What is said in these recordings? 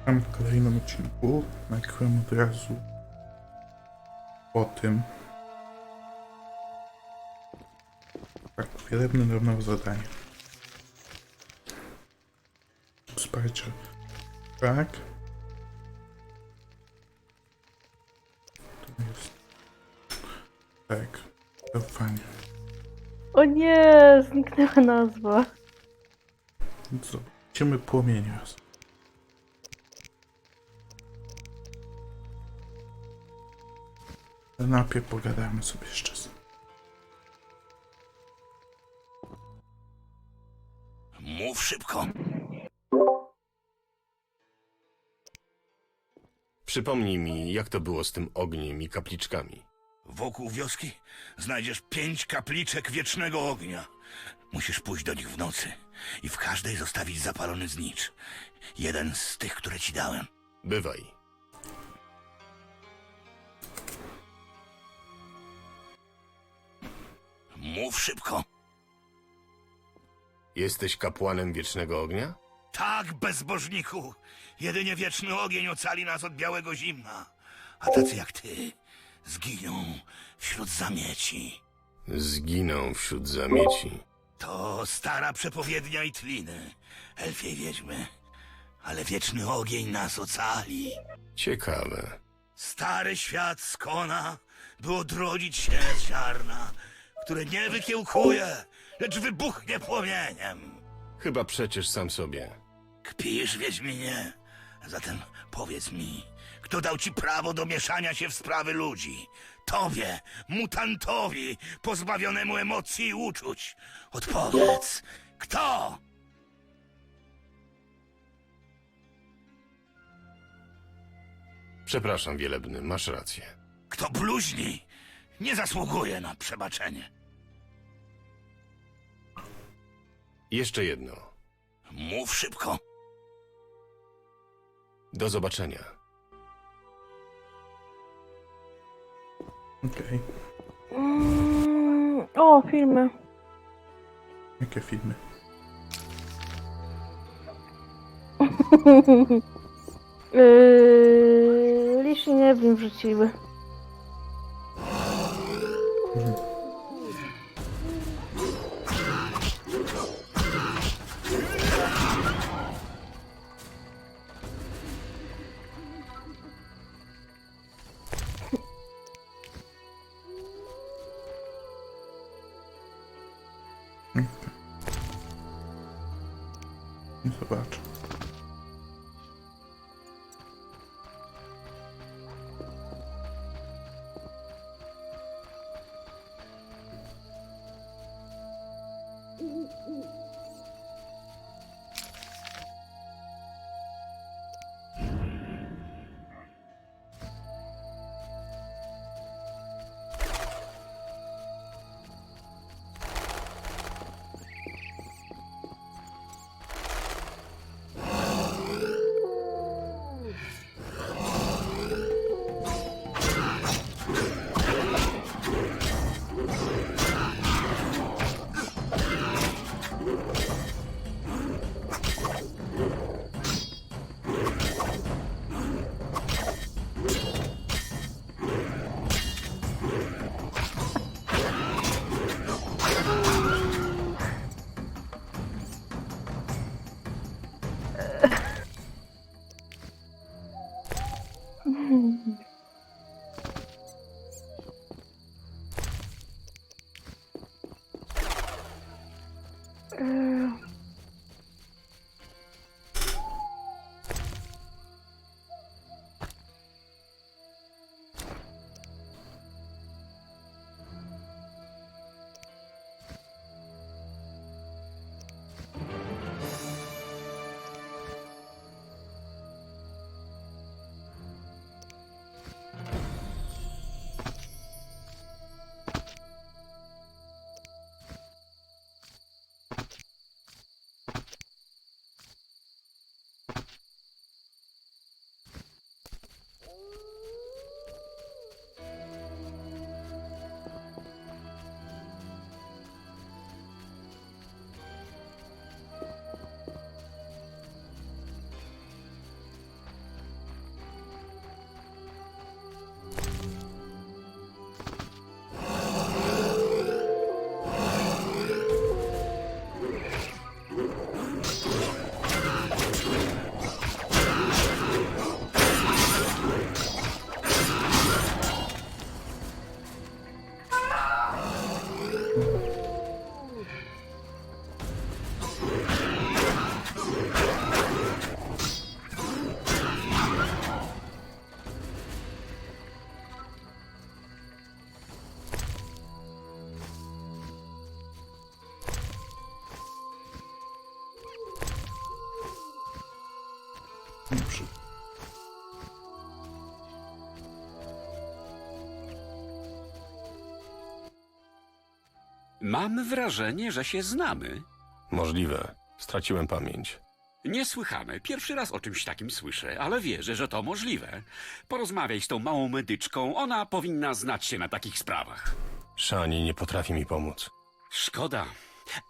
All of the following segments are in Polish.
Witam w kolejnym odcinku. Nagrywam od razu o tym. Tak, wielebne domowe zadanie. Wsparcie. Tak. To jest. Tak. Zaufanie. O nie, zniknęła nazwa. Zobaczymy płomienie raz. Najpierw pogadamy sobie jeszcze Mów szybko. Przypomnij mi, jak to było z tym ogniem i kapliczkami. Wokół wioski znajdziesz pięć kapliczek wiecznego ognia. Musisz pójść do nich w nocy i w każdej zostawić zapalony znicz. Jeden z tych, które ci dałem. Bywaj. Mów szybko. Jesteś kapłanem wiecznego ognia? Tak, bezbożniku. Jedynie wieczny ogień ocali nas od białego zimna. A tacy jak ty zginą wśród zamieci. Zginął wśród zamieci. To stara przepowiednia i tliny. Elfiej wiedźmy. Ale wieczny ogień nas ocali. Ciekawe. Stary świat skona, by odrodzić się z ziarna, które nie wykiełkuje, lecz wybuchnie płomieniem. Chyba przecież sam sobie. Kpisz, Wiedźminie? Zatem powiedz mi, kto dał ci prawo do mieszania się w sprawy ludzi? Tobie, mutantowi, pozbawionemu emocji i uczuć. Odpowiedz, kto? Przepraszam, wielebny, masz rację. Kto bluźni, nie zasługuje na przebaczenie. Jeszcze jedno. Mów szybko. Do zobaczenia. Okej. Mm, o, filmy. Jakie filmy? Yy, Lishi nie wiem, wrzuciły. Mam wrażenie, że się znamy. Możliwe. Straciłem pamięć. Niesłychane. Pierwszy raz o czymś takim słyszę, ale wierzę, że to możliwe. Porozmawiaj z tą małą medyczką, ona powinna znać się na takich sprawach. Szani nie potrafi mi pomóc. Szkoda,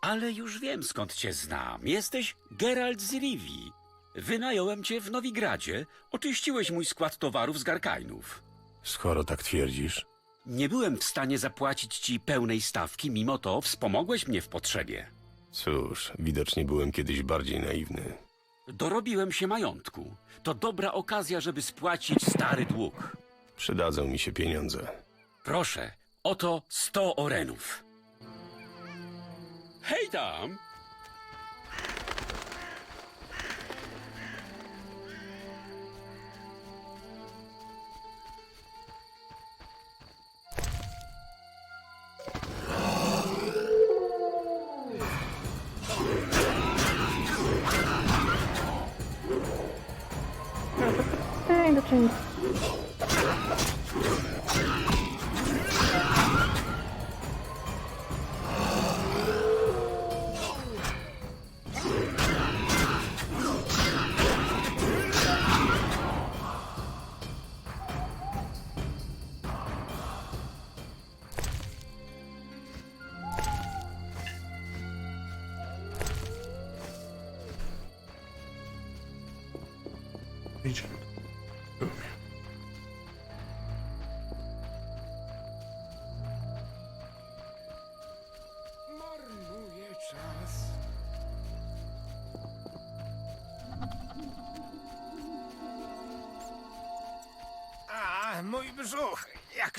ale już wiem skąd cię znam. Jesteś Geralt z Rivii. Wynająłem cię w Nowigradzie. Oczyściłeś mój skład towarów z Garkainów. Skoro tak twierdzisz, Nie byłem w stanie zapłacić ci pełnej stawki, mimo to wspomogłeś mnie w potrzebie. cóż, widocznie byłem kiedyś bardziej naiwny. Dorobiłem się majątku. To dobra okazja, żeby spłacić stary dług. Przydadzą mi się pieniądze. Proszę, oto sto orenów. Hej tam!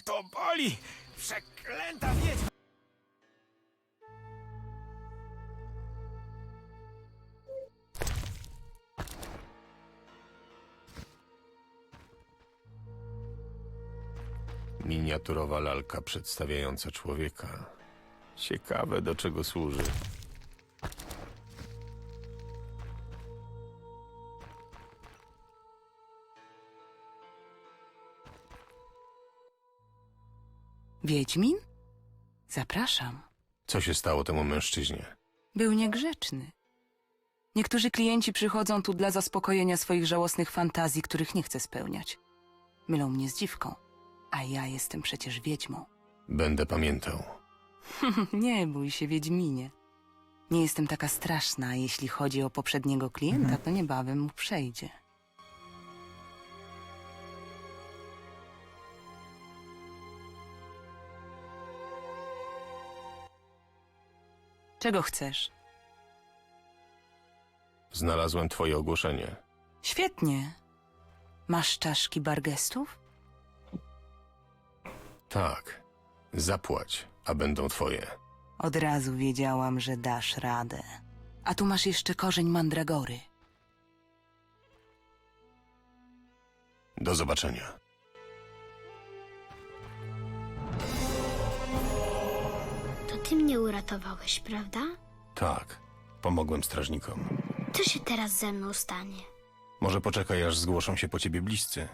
To boli! Przeklęta wiedźma! Miniaturowa lalka przedstawiająca człowieka. Ciekawe, do czego służy. Wiedźmin? Zapraszam. Co się stało temu mężczyźnie? Był niegrzeczny. Niektórzy klienci przychodzą tu dla zaspokojenia swoich żałosnych fantazji, których nie chcę spełniać. Mylą mnie z dziwką, a ja jestem przecież wiedźmą. Będę pamiętał. nie bój się, Wiedźminie. Nie jestem taka straszna, a jeśli chodzi o poprzedniego klienta, to niebawem mu przejdzie. Czego chcesz? Znalazłem twoje ogłoszenie. Świetnie. Masz czaszki bargestów? Tak. Zapłać, a będą twoje. Od razu wiedziałam, że dasz radę. A tu masz jeszcze korzeń mandragory. Do zobaczenia. Ty mnie uratowałeś, prawda? Tak. Pomogłem strażnikom. Co się teraz ze mną stanie? Może poczekaj, aż zgłoszą się po ciebie bliscy.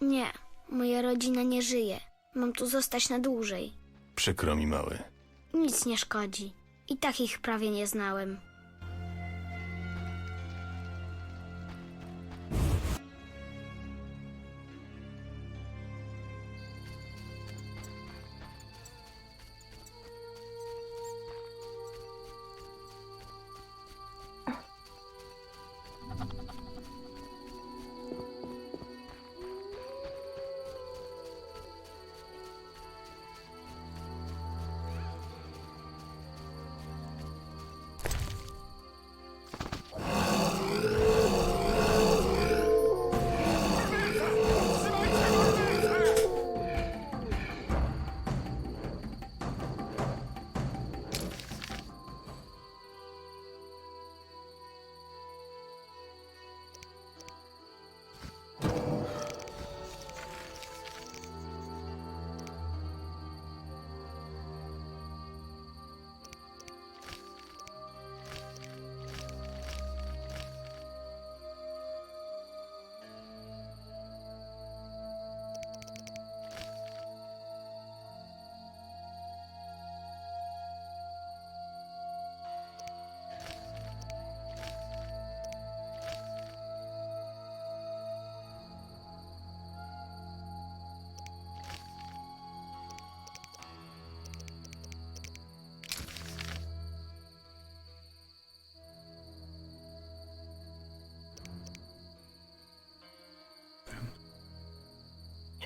Nie, moja rodzina nie żyje. Mam tu zostać na dłużej. Przykro mi, mały. Nic nie szkodzi. I tak ich prawie nie znałem.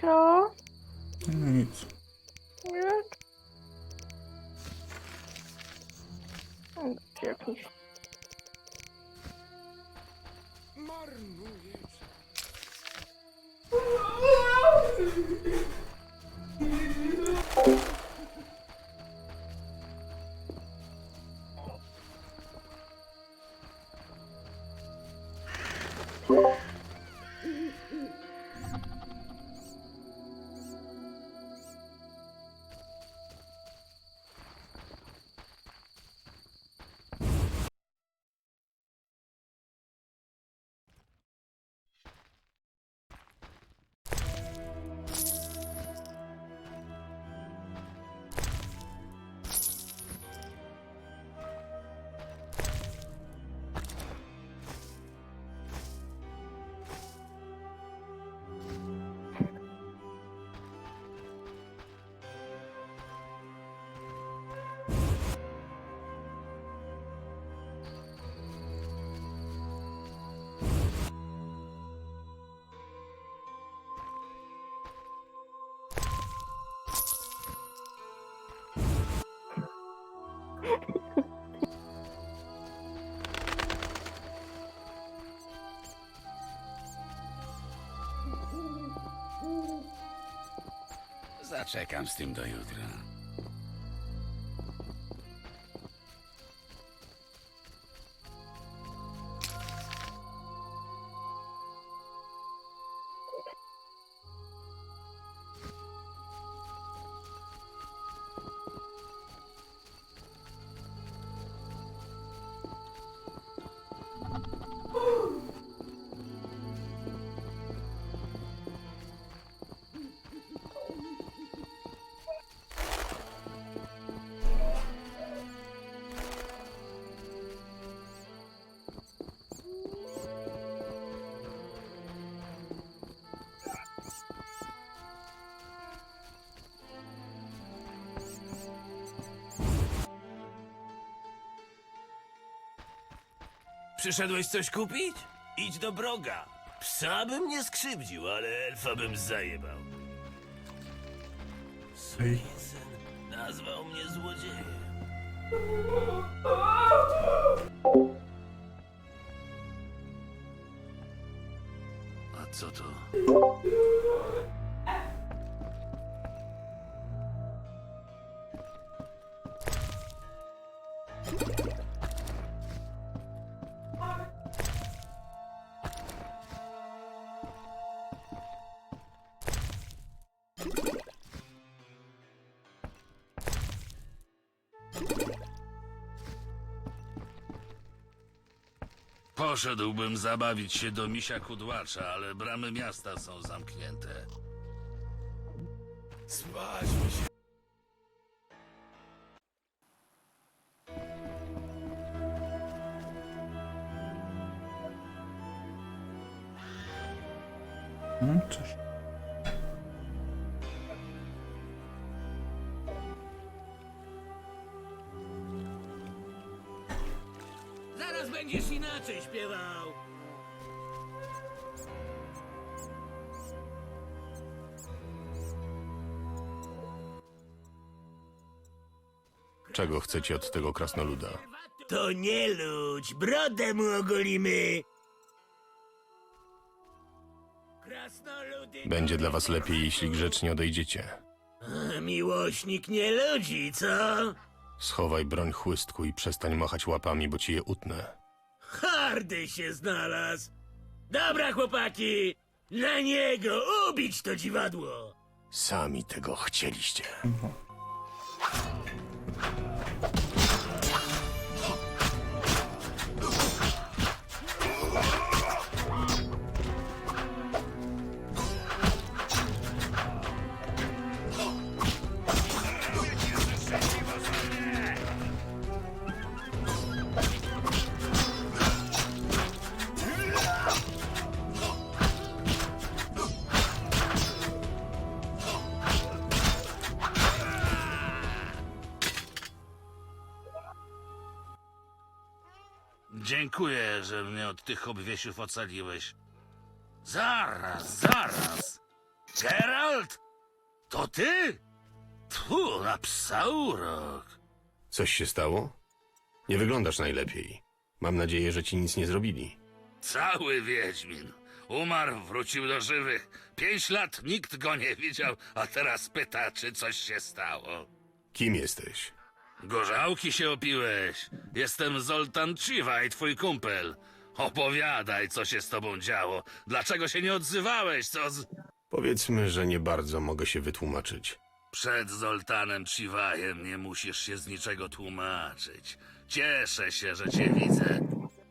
Co? Nic. Nie? Jakiś Marnuje czas. Zaczekam z tym do jutra. Przyszedłeś coś kupić? Idź do Broga. Psa bym nie skrzywdził, ale elfa bym zajebał. Ej. Syn nazwał mnie złodziejem. A co to? Poszedłbym zabawić się do misia kudłacza, ale bramy miasta są zamknięte. Spaśmy się. No cóż. Będziesz inaczej śpiewał. Czego chcecie od tego krasnoluda? To nie ludź, brodę mu ogolimy. Krasnoludy... Będzie dla was lepiej, jeśli grzecznie odejdziecie. Miłośnik nie ludzi, co? Schowaj broń chłystku i przestań machać łapami, bo ci je utnę. Hardy się znalazł. Dobra, chłopaki, na niego ubić to dziwadło. Sami tego chcieliście. Dziękuję, że mnie od tych obwiesiów ocaliłeś. Zaraz, zaraz. Geralt? To ty? Tu, na psa urok. Coś się stało? Nie wyglądasz najlepiej. Mam nadzieję, że ci nic nie zrobili. Cały Wiedźmin. Umarł, wrócił do żywych. Pięć lat nikt go nie widział, a teraz pyta, czy coś się stało. Kim jesteś? Gorzałki się opiłeś. Jestem Zoltan Chivaj, twój kumpel. Opowiadaj, co się z tobą działo. Dlaczego się nie odzywałeś, co z... Powiedzmy, że nie bardzo mogę się wytłumaczyć. Przed Zoltanem Chiwajem nie musisz się z niczego tłumaczyć. Cieszę się, że cię widzę.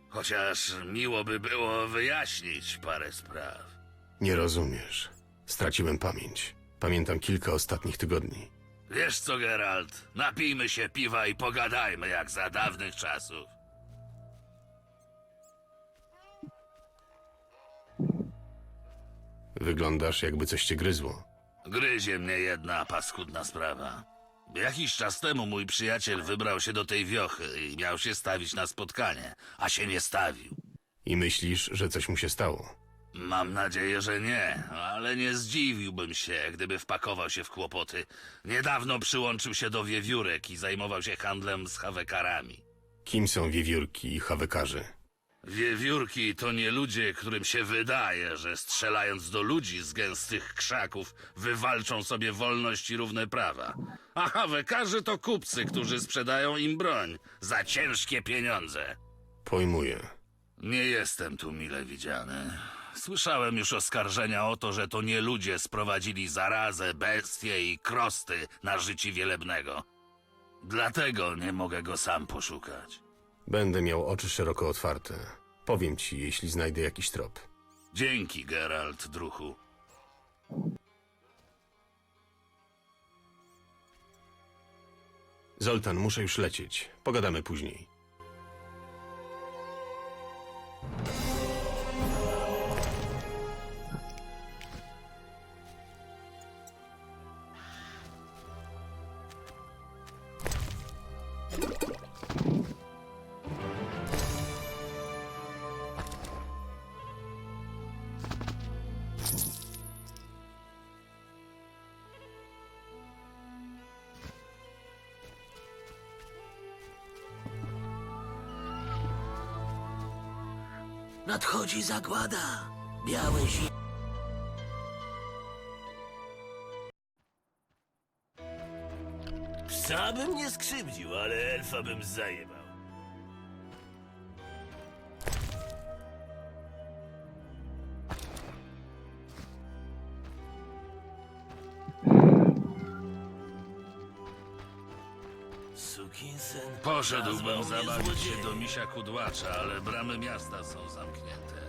Chociaż miło by było wyjaśnić parę spraw. Nie rozumiesz. Straciłem pamięć. Pamiętam kilka ostatnich tygodni. Wiesz co, Geralt? Napijmy się piwa i pogadajmy jak za dawnych czasów. Wyglądasz, jakby coś cię gryzło. Gryzie mnie jedna paskudna sprawa. Jakiś czas temu mój przyjaciel wybrał się do tej wiochy i miał się stawić na spotkanie, a się nie stawił. I myślisz, że coś mu się stało. Mam nadzieję, że nie, ale nie zdziwiłbym się, gdyby wpakował się w kłopoty. Niedawno przyłączył się do wiewiórek i zajmował się handlem z hawekarami. Kim są wiewiórki i hawekarze? Wiewiórki to nie ludzie, którym się wydaje, że strzelając do ludzi z gęstych krzaków wywalczą sobie wolność i równe prawa. A hawekarze to kupcy, którzy sprzedają im broń za ciężkie pieniądze. Pojmuję. Nie jestem tu mile widziany. Słyszałem już oskarżenia o to, że to nie ludzie sprowadzili zarazę, bestie i krosty na życie wielebnego. Dlatego nie mogę go sam poszukać. Będę miał oczy szeroko otwarte. Powiem ci, jeśli znajdę jakiś trop. Dzięki, Geralt, druhu. Zoltan, muszę już lecieć. Pogadamy później. Nadchodzi zagłada. Białe zi... Psa bym nie skrzywdził, ale elfa bym zajebał. Poszedłbym zabawić się do misia kudłacza, ale bramy miasta są zamknięte.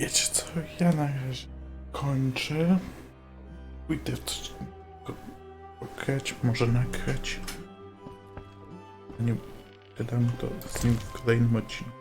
Wiecie co, ja na razie kończę. Pójdę coś pograć, może nagrać. Nie gadam to z nim w kolejnym odcinku.